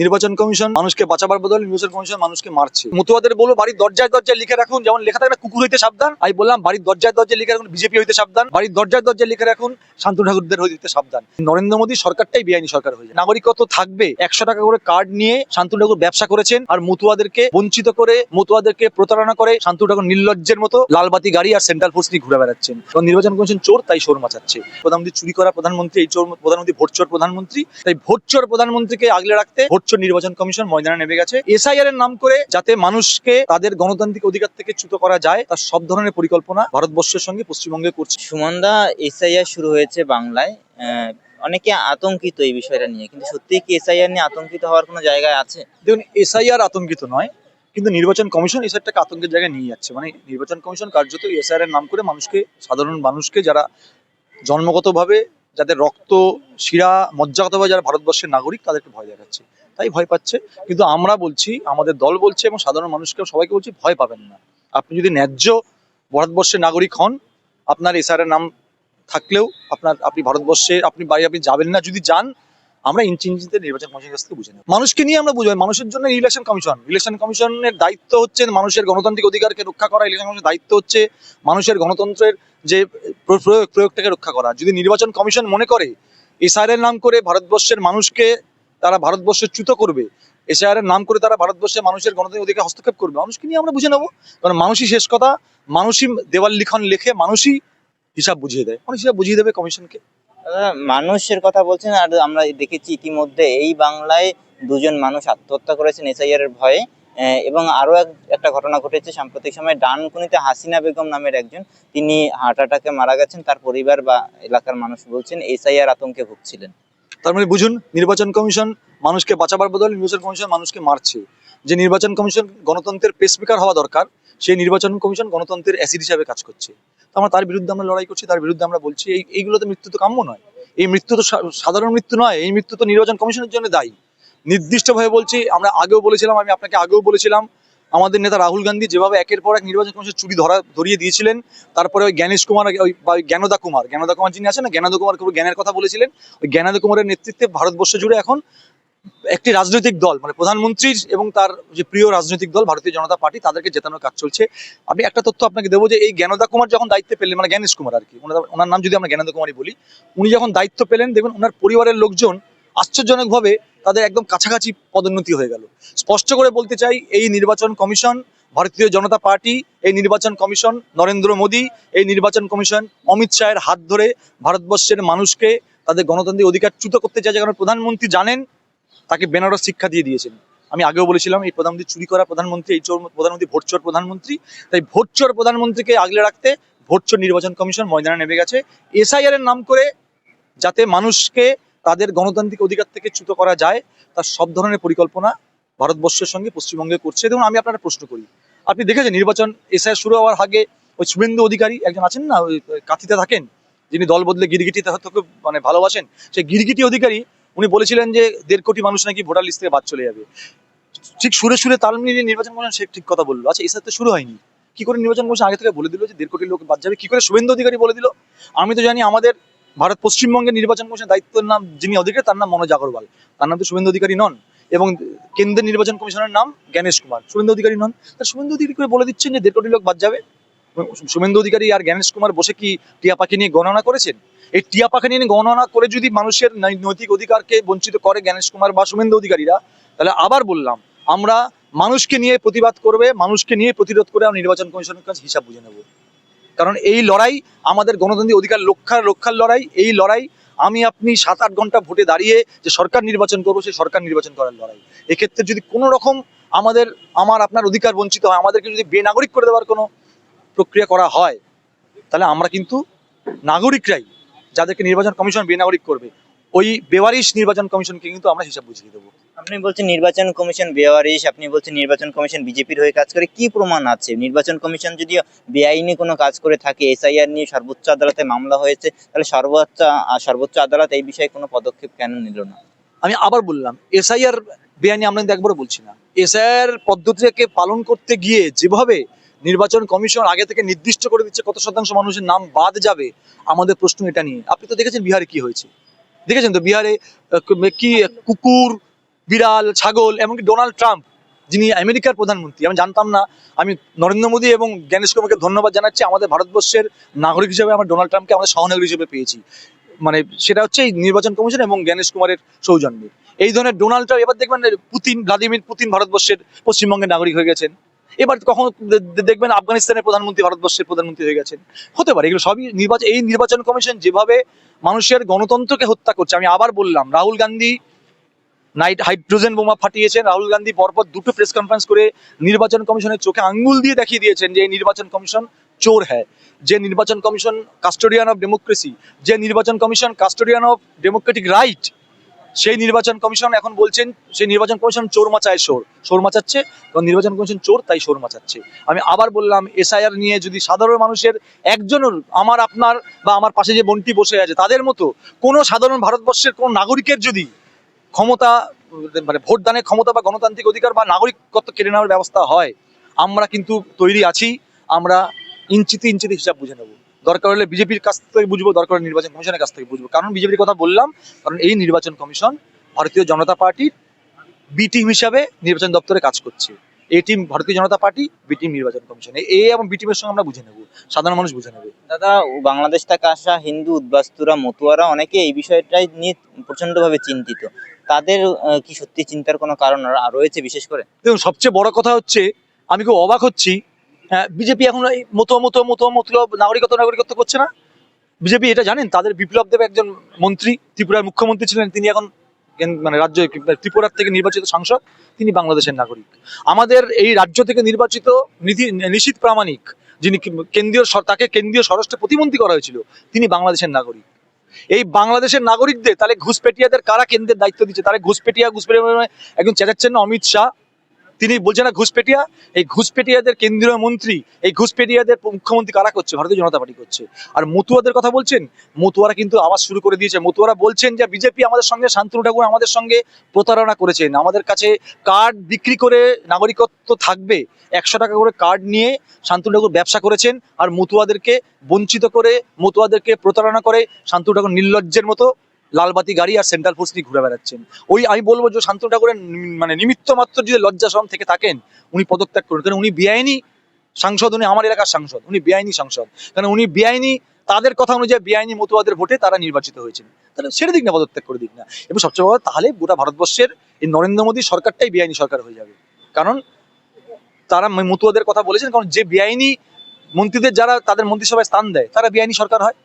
নির্বাচন কমিশন মানুষকে বাঁচাবার বদলে নির্বাচন কমিশন মানুষকে মারছে। মতুয়াদের বলব, বাড়ির দরজায় দরজায় লিখে রাখুন, যেমন লেখা থাকে কুকুর হইতে সাবধান। আমি বললাম, বাড়ির দরজায় দরজায় লিখে রাখুন, বিজেপি হইতে সাবধান। বাড়ির দরজায় দরজায় লিখে রাখুন শান্তু ঠাকুরদের হইতে সাবধান। নরেন্দ্র মোদী সরকারটাই বেআইনি সরকার হয়েছে নাগরিকত্ব থাকবে, একশো টাকা করে কার্ড নিয়ে শান্তু ঠাকুর ব্যবসা করেছেন আর মতুয়াদেরকে বঞ্চিত করে, মতুয়াদেরকে প্রতারণা করে শান্তু ঠাকুর নির্লজ্জের মতো লালবাতি গাড়ি আর সেন্ট্রাল ফোর্স নিয়ে ঘুরে বেড়াচ্ছেন। এবং নির্বাচন কমিশন চোর, তাই শোর মাচাচ্ছে। প্রধানমন্ত্রী চুরি করা প্রধানমন্ত্রী, এই চোর, প্রধানমন্ত্রী ভোট চোর প্রধানমন্ত্রী, তাই ভোট চোর প্রধানমন্ত্রীকে আগলে রাখতে ভোট চোর নির্বাচন কমিশন ময়দানে নেমে গেছে। এসআইআর এর নাম করে যাতে মানুষকে তাদের গণতান্ত্রিক অধিকার থেকে চ্যুত করা যায় তার সব ধরনের পরিকল্পনা ভারতবর্ষের সঙ্গে পশ্চিমবঙ্গে করছে। সুমনদা এসআইআর শুরু হয়েছে বাংলায়। অনেকে আতঙ্কিত এই বিষয়টা নিয়ে কিন্তু সত্যি কি এসআইআর নিয়ে আতঙ্কিত হওয়ার কোনো জায়গায় আছে? দেখুন এসআইআর আতঙ্কিত নয় কিন্তু নির্বাচন কমিশন এসআইটাকে আতঙ্কের জায়গায় নিয়ে যাচ্ছে। মানে নির্বাচন কমিশন কার্যত এসআইআর এর নাম করে মানুষকে সাধারণ মানুষকে যারা জন্মগতভাবে যাদের রক্ত, শিরা মজ্জাগতভাবে যারা ভারতবর্ষের নাগরিক, তাদেরকে ভয় দেখাচ্ছে। তাই ভয় পাচ্ছে। কিন্তু আমরা বলছি, আমাদের দল বলছে এবং সাধারণ মানুষকে সবাইকে বলছি, ভয় পাবেন না। আপনি যদি ন্যায্য ভারতবর্ষের নাগরিক হন, আপনার এসআরের নাম থাকলেও আপনার, আপনি ভারতবর্ষে, আপনি বাড়ি আপনি যাবেন না। যদি যান আমরা ইঞ্চি নির্বাচন কমিশনের কাছ থেকে বুঝে নেব। মানুষকে নিয়ে আমরা বুঝব। মানুষের জন্য ইলেকশন কমিশন ইলেকশন কমিশনের দায়িত্ব হচ্ছে মানুষের গণতান্ত্রিক অধিকারকে রক্ষা করা। ইলেকশন কমিশনের দায়িত্ব হচ্ছে মানুষের গণতন্ত্রের যে প্রয়োগ প্রয়োগটাকে রক্ষা করা। যদি নির্বাচন কমিশন মনে করে, এসআইআর এর নাম করে ভারতবর্ষের মানুষকে তারা ভারতবর্ষে চ্যুত করবে, এসআইআর এর নাম করে তারা ভারতবর্ষের মানুষের গণতান্ত্রিক অধিকার হস্তক্ষেপ করবে, মানুষকে নিয়ে আমরা বুঝে নেব। কারণ মানুষই শেষ কথা, মানুষই দেওয়াল লিখন লিখে মানুষই হিসাব বুঝিয়ে দেয়। মানুষ হিসাব বুঝিয়ে দেবে কমিশনকে মানুষের কথা বলছেন আর আমরা দেখেছি ইতিমধ্যে এই বাংলায় দুজন মানুষ আত্মহত্যা করেছেন এসআইআর এর ভয়ে। এবং আরও এক- একটা ঘটনা ঘটেছে, সাম্প্রতিক সময় ডানকুনিতে হাসিনা বেগম নামের একজন, তিনি হার্ট অ্যাটাকে মারা গেছেন, তার পরিবার বা এলাকার মানুষ বলছেন এসআইআর আতঙ্কে ভুগছিলেন। তার মানে বুঝুন, নির্বাচন কমিশন মানুষকে বাঁচাবার বদলে নির্বাচন কমিশন মানুষকে মারছে। যে নির্বাচন কমিশন গণতন্ত্রের পেসমেকার হওয়া দরকার, সেই নির্বাচন কমিশন গণতন্ত্রের অ্যাসিড হিসাবে কাজ করছে। তো আমরা তার বিরুদ্ধে আমরা লড়াই করছি, তার বিরুদ্ধে আমরা বলছি, এই, এইগুলোতে মৃত্যু তো কাম্য নয়। এই মৃত্যু তো সাধারণ মৃত্যু নয়, এই মৃত্যু তো নির্বাচন কমিশনের জন্য দায়ী। নির্দিষ্টভাবে বলছি, আমরা আগেও বলেছিলাম, আমি আপনাকে আগেও বলেছিলাম, আমাদের নেতা রাহুল গান্ধী যেভাবে একের পর এক নির্বাচন কমিশন চুরি ধরা, ধরিয়ে দিয়েছিলেন, তারপরে ওই জ্ঞানেশ কুমার, ওই জ্ঞানদা কুমার জ্ঞানদা কুমার যিনি আছেন না, জ্ঞানদা কুমার জ্ঞানের কথা বলেছিলেন, ওই জ্ঞানদা কুমারের নেতৃত্বে ভারতবর্ষ জুড়ে এখন একটি রাজনৈতিক দল মানে প্রধানমন্ত্রীর এবং তার যে প্রিয় রাজনৈতিক দল, ভারতীয় জনতা পার্টি, তাদেরকে জেতানোর কাজ চলছে। আমি একটা তথ্য আপনাকে দেবো যে এই জ্ঞানদা কুমার যখন দায়িত্ব পেলেন মানে জ্ঞানেশ কুমার আর কি, ওনার- নাম যদি আমরা জ্ঞানদা কুমারই বলি, উনি যখন দায়িত্ব পেলেন দেখবেন ওনার পরিবারের লোকজন আশ্চর্যজনকভাবে তাদের একদম কাছাকাছি পদোন্নতি হয়ে গেল। স্পষ্ট করে বলতে চাই, এই নির্বাচন কমিশন, ভারতীয় জনতা পার্টি, এই নির্বাচন কমিশন নরেন্দ্র মোদী, এই নির্বাচন কমিশন অমিত শাহের হাত ধরে ভারতবর্ষের মানুষকে তাদের গণতান্ত্রিক অধিকার চ্যুত করতে চাইছে কারণ প্রধানমন্ত্রী জানেন তাকে বেনারস শিক্ষা দিয়ে দিয়েছেন। আমি আগেও বলেছিলাম, এই প্রধানমন্ত্রী চুরি করা প্রধানমন্ত্রী, এই প্রধানমন্ত্রী ভোট চোর প্রধানমন্ত্রী। তাই ভোট চোর প্রধানমন্ত্রীকে আগলে রাখতে ভোট চোর নির্বাচন কমিশন ময়দানে নেমে গেছে। এসআইআর এর নাম করে যাতে মানুষকে তাদের গণতান্ত্রিক অধিকার থেকে চ্যুত করা যায়, তার সব ধরনের পরিকল্পনা ভারতবর্ষের সঙ্গে পশ্চিমবঙ্গে করছে। দেখুন, আমি আপনার প্রশ্ন করি। আপনি দেখেছেন নির্বাচন এসআইআর শুরু হওয়ার আগে ওই শুভেন্দু অধিকারী একজন আছেন না, ওই কাঁথিতে থাকেন, যিনি দল বদলে গিরগিটিতে হয়তো খুব মানে ভালোবাসেন, সেই গিরগিটি অধিকারী উনি বলেছিলেন যে দেড় কোটি মানুষ নাকি ভোটার লিস্ট থেকে বাদ চলে যাবে। ঠিক সুরে সুরে তাল মিলিয়ে নির্বাচন কমিশন সে ঠিক কথা বলল। আচ্ছা এসআর তো শুরু হয়নি। কি করে নির্বাচন কমিশন আগে থেকে বলে দিল যে দেড় কোটি লোক বাদ যাবে? কি করে শুভেন্দু অধিকারী বলে দিল? আমি তো জানি আমাদের ভারত পশ্চিমবঙ্গের নির্বাচন কমিশন দায়িত্বের নাম, যিনি অধিকারী, তার নাম মনোজ আগরওয়াল। তার নাম তো শুভেন্দু অধিকারী নন। এবং কেন্দ্রের নির্বাচন কমিশনের নাম জ্ঞানেশ কুমার। শুভেন্দু অধিকারী নন। তার শুভেন্দু অধিকারী করে বলে দিচ্ছেন যে দেড় কোটি লোক বাদ যাবে? শুভেন্দু অধিকারী আর জ্ঞানেশ কুমার বসে কি টিয়া পাখি নিয়ে গণনা করেছেন? এই টিয়া পাখি নিয়ে গণনা করে যদি মানুষের নৈতিক অধিকারকে বঞ্চিত করে জ্ঞানেশ কুমার বা শুভেন্দু অধিকারীরা, তাহলে আবার বললাম, আমরা মানুষকে নিয়ে প্রতিবাদ করবে, মানুষকে নিয়ে প্রতিরোধ করে আমরা নির্বাচন কমিশনের কাছে হিসাব বুঝে নেব। কারণ এই লড়াই আমাদের গণতান্ত্রিক অধিকার রক্ষার রক্ষার লড়াই, এই লড়াই আমি আপনি সাত আট ঘণ্টা ভোটে দাঁড়িয়ে যে সরকার নির্বাচন করব, সেই সরকার নির্বাচন করার লড়াই। এক্ষেত্রে যদি কোনো রকম আমাদের আমার আপনার অধিকার বঞ্চিত হয়, আমাদেরকে যদি বেনাগরিক করে দেওয়ার কোনো প্রক্রিয়া করা হয় তাহলে আমরা কিন্তু নাগরিকরাই যাদেরকে নির্বাচন কমিশন বেনাগরিক করবে ওই বেওয়ারিশ নির্বাচন কমিশনকে কিন্তু আমরা হিসাব বুঝিয়ে দেবো। আপনি বলছেন নির্বাচন কমিশন বেওয়ারিশ আপনি বলছেন নির্বাচন কমিশন বিজেপির হয়ে কাজ করে কি প্রমাণ আছে? নির্বাচন কমিশন যদি বেআইনি কোনো কাজ করে থাকে এসআইআর নিয়ে সর্বোচ্চ আদালতে মামলা হয়েছে তাহলে সর্বোচ্চ সর্বোচ্চ আদালত এই বিষয়ে কোনো পদক্ষেপ কেন নিল না? আমি আবার বললাম এসআইআর বেআইনি আমরা কিন্তু একবারও বলছি না। এসআইআর পদ্ধতিকে পালন করতে গিয়ে যেভাবে নির্বাচন কমিশন আগে থেকে নির্দিষ্ট করে দিচ্ছে কত শতাংশ মানুষের নাম বাদ যাবে, আমাদের প্রশ্ন এটা নিয়ে। আপনি তো দেখেছেন বিহারে কি হয়েছে। দেখেছেন তো বিহারে কি, কুকুর, বিড়াল, ছাগল, এমনকি ডোনাল্ড ট্রাম্প, যিনি আমেরিকার প্রধানমন্ত্রী। আমি জানতাম না, আমি নরেন্দ্র মোদী এবং জ্ঞানেশ কুমারকে ধন্যবাদ জানাচ্ছি। আমাদের ভারতবর্ষের নাগরিক হিসেবে আমরা ডোনাল্ড ট্রাম্পকে আমাদের সহনাগরিক হিসেবে পেয়েছি। মানে সেটা হচ্ছে এই নির্বাচন কমিশন এবং জ্ঞানেশ কুমারের সৌজন্যে। এই ধরনের ডোনাল্ড ট্রাম্প, এবার দেখবেন পুতিন, ভ্লাদিমির পুতিন ভারতবর্ষের পশ্চিমবঙ্গের নাগরিক হয়ে গেছেন। এবার কখনো দেখবেন আফগানিস্তানের প্রধানমন্ত্রী, ভারতবর্ষের প্রধানমন্ত্রী হয়ে গেছেন। হতে পারে, এগুলো সবই নির্বাচন এই নির্বাচন কমিশন যেভাবে মানুষের গণতন্ত্রকে হত্যা করছে, আমি আবার বললাম, রাহুল গান্ধী নাইট হাইড্রোজেন বোমা ফাটিয়েছেন, রাহুল গান্ধী পরপর দুটো প্রেস কনফারেন্স করে নির্বাচন কমিশনের চোখে আঙ্গুল দিয়ে দেখিয়ে দিয়েছেন যে এই নির্বাচন কমিশন চোর হ্যায়। যে নির্বাচন কমিশন কাস্টোডিয়ান অফ ডেমোক্রেসি যে নির্বাচন commission custodian of democratic right সেই নির্বাচন কমিশন এখন বলছেন, সেই নির্বাচন কমিশন চোর মাচায় সোর সোর মাচাচ্ছে, কারণ নির্বাচন কমিশন চোর, তাই সোর মাচাচ্ছে। আমি আবার বললাম, এসআইআর নিয়ে যদি সাধারণ মানুষের একজনের, আমার আপনার বা আমার পাশে যে বন্টি বসে আছে, তাদের মতো কোনো সাধারণ ভারতবর্ষের কোনো নাগরিকের যদি ক্ষমতা মানে ভোটদানের ক্ষমতা বা গণতান্ত্রিক অধিকার বা নাগরিকত্ব কেড়ে নেওয়ার ব্যবস্থা হয়, আমরা কিন্তু তৈরি আছি, আমরা ইঞ্চিতে ইঞ্চিতে হিসাব বুঝে নেব। দরকার হলে বিজেপির কাছ থেকে বুঝব দরকার হলে নির্বাচন কমিশনের কাছ থেকে বুঝব। কারণ বিজেপির কথা বললাম কারণ এই নির্বাচন কমিশন ভারতীয় জনতা পার্টির বি টিম হিসাবে নির্বাচন দপ্তরে কাজ করছে। A team Bharatiya Janata Party B team নির্বাচন কমিশন। এ এবং বি টিমের সঙ্গে আমরা বুঝে নেব সাধারণ মানুষ বুঝে নেবে। দাদা বাংলাদেশ থেকে আসা হিন্দু উদ্বাস্তুরা মতুয়ারা অনেকে এই বিষয়টাই নিয়ে প্রচন্ডভাবে চিন্তিত। তাদের কি সত্যি চিন্তার কোনো কারণ আর- রয়েছে বিশেষ করে? দেখুন সবচেয়ে বড় কথা হচ্ছে আমি খুব অবাক হচ্ছি বিজেপি এখন মতো মতো মতো মতলব নাগরিকত্ব নাগরিকত্ব করছে না। বিজেপি এটা জানেন? তাদের বিপ্লব দেব একজন মন্ত্রী, ত্রিপুরার মুখ্যমন্ত্রী ছিলেন। তিনি এখন মানে রাজ্য ত্রিপুরার থেকে নির্বাচিত সাংসদ, তিনি বাংলাদেশের নাগরিক। আমাদের এই রাজ্য থেকে নির্বাচিত নিধি নিশীত প্রামাণিক, যিনি কেন্দ্রীয় তাকে কেন্দ্রীয় স্বরাষ্ট্র প্রতিমন্ত্রী করা হয়েছিল, তিনি বাংলাদেশের নাগরিক। এই বাংলাদেশের নাগরিকদের, তাহলে ঘুষপেটিয়াদের কারা কেন্দ্রের দায়িত্ব দিচ্ছে? তাহলে ঘুষপেটিয়া ঘুষপেটিয়া মানে একজন চেঁচাচ্ছেন না অমিত শাহ? তিনি বলছেন, না, ঘুষপেটিয়া, এই ঘুষপেটিয়াদের কেন্দ্রীয় মন্ত্রী, এই ঘুষপেটিয়াদের মুখ্যমন্ত্রী কারা করছে? ভারতীয় জনতা পার্টি করছে। আর মতুয়াদের কথা বলছেন? মতুয়ারা কিন্তু আওয়াজ শুরু করে দিয়েছে। মতুয়ারা বলছেন যে, বিজেপি আমাদের সঙ্গে, শান্তনু ঠাকুর আমাদের সঙ্গে প্রতারণা করেছেন। আমাদের কাছে কার্ড বিক্রি করে নাগরিকত্ব থাকবে। একশো টাকা করে কার্ড নিয়ে শান্তনু ঠাকুর ব্যবসা করেছেন আর মতুয়াদেরকে বঞ্চিত করে, মতুয়াদেরকে প্রতারণা করে শান্তনু ঠাকুর নির্লজ্জের মতো লালবাতি গাড়ি আর সেন্ট্রাল ফোর্স নিয়ে ঘুরে বেড়াচ্ছেন। ওই আমি বলব যে শান্তনু ঠাকুরের মানে নিমিত্ত মাত্র যদি লজ্জা শরম থেকে থাকেন, উনি পদত্যাগ করুন। কারণ উনি বেআইনি সাংসদ, উনি আমার এলাকার সাংসদ, উনি বেআইনি সাংসদ। কারণ উনি বেআইনি, তাদের কথা অনুযায়ী বেআইনি মতুয়াদের ভোটে তারা নির্বাচিত হয়েছেন। তাহলে ছেড়ে দিক না, পদত্যাগ করে দিক না। এবং সবচেয়ে বড় তাহলে গোটা ভারতবর্ষের এই নরেন্দ্র মোদী সরকারটাই বেআইনি সরকার হয়ে যাবে। কারণ তারা মতুয়াদের কথা বলেছেন, কারণ যে বেআইনি মন্ত্রীদের যারা তাদের মন্ত্রিসভায় স্থান দেয়, তারা বেআইনি সরকার হয়।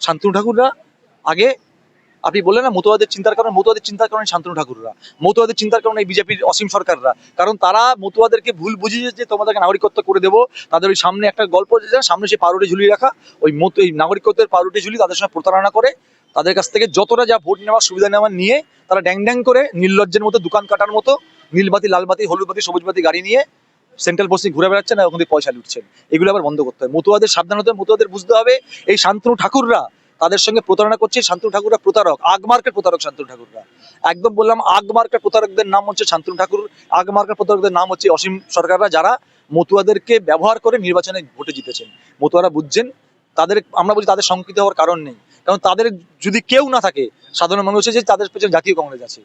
শান্তনু ঠাকুররা আগে আপনি বললেন না, মতুয়াদের চিন্তার কারণে, মতুয়াদের চিন্তার কারণে শান্তনু ঠাকুররা, মতুয়াদের চিন্তার কারণে এই বিজেপির অসীম সরকাররা। কারণ তারা মতুয়াদেরকে ভুল বুঝিয়ে যে তোমাদেরকে নাগরিকত্ব করে দেবো। তাদের ওই সামনে একটা গল্প যে সামনে সে পাউরুটি ঝুলিয়ে রাখা। ওই মতো, এই নাগরিকত্বের পাউরুটি ঝুলি তাদের সঙ্গে প্রতারণা করে, তাদের কাছ থেকে যতটা যা ভোট নেওয়ার সুবিধা নেওয়ার নিয়ে তারা ড্যাং ড্যাং করে নির্লজ্জের মতো দোকান কাটার মতো নীলবাতি, লালবাতি, হলুদবাতি, সবুজবাতি গাড়ি নিয়ে সেন্ট্রাল পোস্টে ঘুরে বেড়াচ্ছেন আর ওখান থেকে পয়সা লুটছেন। এগুলো আবার বন্ধ করতে হবে মতুয়াদের সাবধান হতে হবে মতুয়াদের বুঝতে হবে। এই শান্তনু ঠাকুররা তাদের সঙ্গে প্রতারণা করছে শান্তনু ঠাকুররা প্রতারক আগমার্কের প্রতারক শান্তনু ঠাকুররা। একদম বললাম আগমার্কের প্রতারকদের নাম হচ্ছে শান্তনু ঠাকুর আগমার্কের প্রতারকদের নাম হচ্ছে অসীম সরকাররা যারা মতুয়াদেরকে ব্যবহার করে নির্বাচনে ভোটে জিতেছেন। মতুয়ারা বুঝছেন, তাদের আমরা বলছি তাদের সংকৃত হওয়ার কারণ নেই। কারণ তাদের যদি কেউ না থাকে, সাধারণ মানুষ যে তাদের পেছনে জাতীয় কংগ্রেস আছে।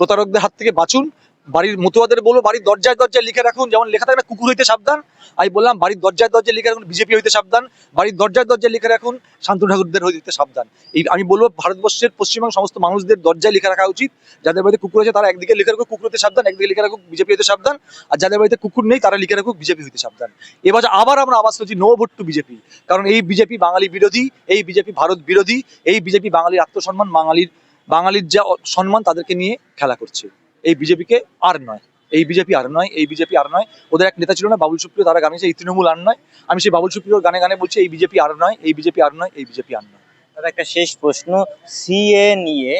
প্রতারকদের হাত থেকে বাঁচুন বাড়ির মতুয়াদের বলব, বাড়ির দরজায় দরজায় লিখে রাখুন, যেমন লেখা থাকে না কুকুর হইতে সাবধান। আমি বললাম, বাড়ির দরজায় দরজায় লিখে রাখুন, বিজেপি হইতে সাবধান। বাড়ির দরজায় দরজায় লিখে রাখুন শান্তনু ঠাকুরদের হইতে সাবধান। এই আমি বলব, ভারতবর্ষের পশ্চিমবঙ্গ সমস্ত মানুষদের দরজায় লিখে রাখা উচিত। যাদের বাড়িতে কুকুর আছে, তারা একদিকে লিখে রাখুক, কুকুর হইতে সাবধান, একদিকে লিখে রাখুক, বিজেপি হইতে সাবধান। আর যাদের বাড়িতে কুকুর নেই, তারা লিখে রাখুক, বিজেপি হইতে সাবধান। এবার আবার আমরা আবাস করছি, নো ভোট টু বিজেপি। কারণ এই বিজেপি বাঙালি বিরোধী, এই বিজেপি ভারত বিরোধী, এই বিজেপি বাঙালির আত্মসম্মান, বাঙালির বাঙালির যা সম্মান, তাদেরকে নিয়ে খেলা করছে। এই বিজেপিকে আর নয়। এই বিজেপি আর নয়, এই বিজেপি আর নয়। ওদের এক নেতা ছিল না, বাবুল সুপ্রিয়, তারা গান এই তৃণমূল আর নয়। আমি সেই বাবুল সুপ্রিয়র গানে গানে বলছি, এই বিজেপি আর নয়, এই বিজেপি আর নয়, এই বিজেপি আর নয়। দাদা একটা শেষ প্রশ্ন, সিএ নিয়ে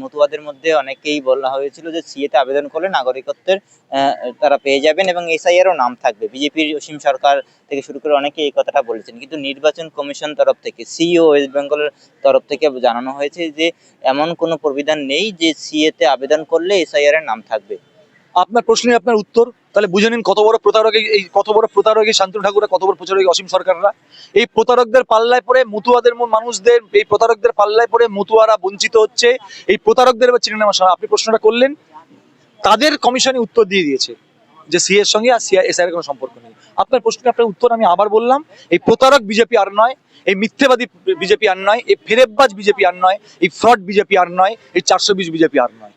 মতুয়াদের মধ্যে অনেকেই বলা হয়েছিল যে সিএ তে আবেদন করলে নাগরিকত্বের তারা পেয়ে যাবেন এবং এসআইআরও নাম থাকবে। বিজেপির অসীম সরকার থেকে শুরু করে অনেকে এই কথাটা বলেছেন। কিন্তু নির্বাচন কমিশন তরফ থেকে সিও ওয়েস্ট বেঙ্গলের তরফ থেকে জানানো হয়েছে যে এমন কোনো প্রবিধান নেই যে সিএ তে আবেদন করলে এসআইআর নাম থাকবে। আপনার প্রশ্নে আপনার উত্তর, তাহলে বুঝে নিন কত বড় প্রতারক এই- কত বড় প্রতারক এই শান্তনু ঠাকুরের কত বড় প্রচারক অসীম সরকাররা। এই প্রতারকদের পাল্লায় পড়ে মতুয়াদের মানুষদের, এই প্রতারকদের পাল্লায় পড়ে মতুয়ারা বঞ্চিত হচ্ছে, এই প্রতারকদের এবার চিনে নেওয়া আপনি প্রশ্নটা করলেন, তাদের কমিশনে উত্তর দিয়ে দিয়েছে যে সি এর সঙ্গে আর সি এস এর কোনো সম্পর্ক নেই। আপনার প্রশ্নের আপনার উত্তর আমি আবার বললাম, এই প্রতারক বিজেপি আর নয়, এই মিথ্যেবাদী বিজেপি আর নয়, এই ফেরেববাজ বিজেপি আর নয়, এই ফ্রড বিজেপি আর নয়, এই চারশো বিশ বিজেপি আর নয়।